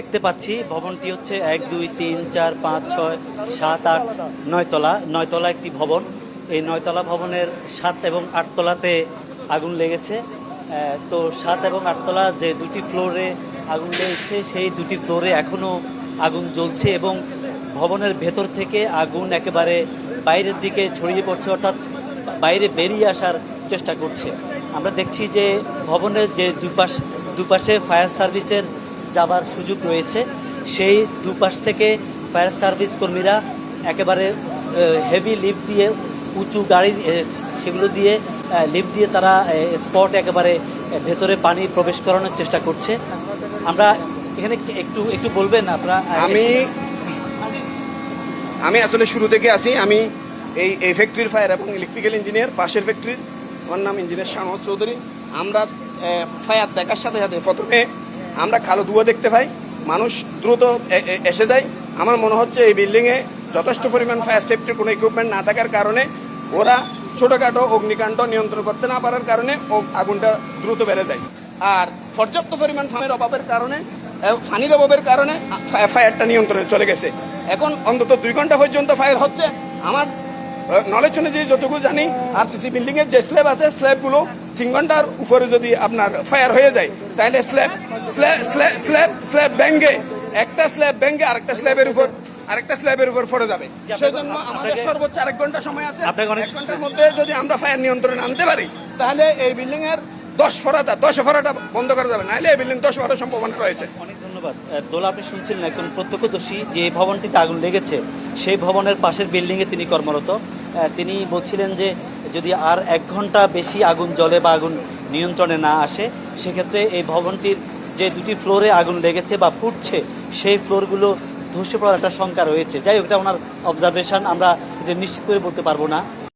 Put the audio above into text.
দেখতে পাচ্ছি, ভবনটি হচ্ছে এক, দুই, তিন, চার, পাঁচ, ছয়, সাত, আট, নয়তলা। নয়তলা একটি ভবন। এই নয়তলা ভবনের সাত এবং আটতলাতে আগুন লেগেছে। তো সাত এবং আটতলা যে দুটি ফ্লোরে আগুন লেগেছে, সেই দুটি ফ্লোরে এখনও আগুন জ্বলছে এবং ভবনের ভেতর থেকে আগুন একেবারে বাইরের দিকে ছড়িয়ে পড়ছে, অর্থাৎ বাইরে বেরিয়ে আসার চেষ্টা করছে। আমরা দেখছি যে ভবনের যে দুপাশ, দুপাশে ফায়ার সার্ভিসের যাবার সুযোগ রয়েছে, সেই দুপাশ থেকে ফায়ার সার্ভিস কর্মীরা একেবারে হেভি লিফট দিয়ে উঁচু গাড়ি সেগুলো দিয়ে লিফট দিয়ে তারা স্পট একেবারে ভেতরে পানি প্রবেশ করানোর চেষ্টা করছে। আমরা এখানে একটু একটু বলবেন আপনারা? আমি আমি আসলে শুরু থেকে আসি। আমি এই এই ফ্যাক্টরির ফায়ার এবং ইলেকট্রিক্যাল ইঞ্জিনিয়ার পাশের ফ্যাক্টরির আমার নাম ইঞ্জিনিয়ার শাহমদ চৌধুরী। আমরা ফায়ার দেখার সাথে সাথে প্রথমে আমরা কালো ধুয়া দেখতে পাই, মানুষ দ্রুত এসে যায়। আমার মনে হচ্ছে এই বিল্ডিংয়ে যথেষ্ট পরিমাণ ফায়ার সেফটির কোনো ইকুইপমেন্ট না থাকার কারণে ওরা ছোটোখাটো অগ্নিকাণ্ড নিয়ন্ত্রণ করতে না পারার কারণে আগুনটা দ্রুত বেড়ে যায়। আর পর্যাপ্ত পরিমাণ ফানের অভাবের কারণে পানির অভাবের কারণে ফায়ারটা নিয়ন্ত্রণে চলে গেছে। এখন অন্তত দুই ঘণ্টা পর্যন্ত ফায়ার হচ্ছে। আমার নলেজ অনুযায়ী যতটুকু জানি আর সিসি বিল্ডিংয়ের যে স্ল্যাব আছে স্ল্যাবগুলো তিন ঘণ্টার উপরে যদি আপনার ফায়ার হয়ে যায়, তাহলে স্ল্যাব স্ল্যাব স্ল্যাব স্ল্যাব ব্যাঙ্গে। একটা স্ল্যাব ব্যাঙ্গে আরেকটা স্ল্যাবের উপর আরেকটা স্ল্যাবের উপর পড়ে যাবে। সেজন্য আমাদের সর্বোচ্চ আরেক ঘণ্টা সময় আছে। এক ঘণ্টার মধ্যে যদি আমরা ফায়ার নিয়ন্ত্রণে আনতে পারি তাহলে এই বিল্ডিং এর দশ ফরাটা দশ ফরাটা বন্ধ করা যাবে। নাহলে এই বিল্ডিং দশ ফরার সম্ভাবনা রয়েছে। অনেক ধন্যবাদ। দোলা আপনি শুনছিলেন একজন প্রত্যক্ষদর্শী যে ভবনটিতে আগুন লেগেছে সেই ভবনের পাশের বিল্ডিংয়ে তিনি কর্মরত। তিনি বলছিলেন যে যদি আর এক ঘণ্টা বেশি আগুন জলে বা আগুন নিয়ন্ত্রণে না আসে সেক্ষেত্রে এই ভবনটির যে দুটি ফ্লোরে আগুন লেগেছে বা ফুটছে, সেই ফ্লোরগুলো ধসে পড়ার একটা শঙ্কা রয়েছে। যাই হোক, এটা ওনার অবজারভেশন আমরা এটা নিশ্চিত করে বলতে পারব না।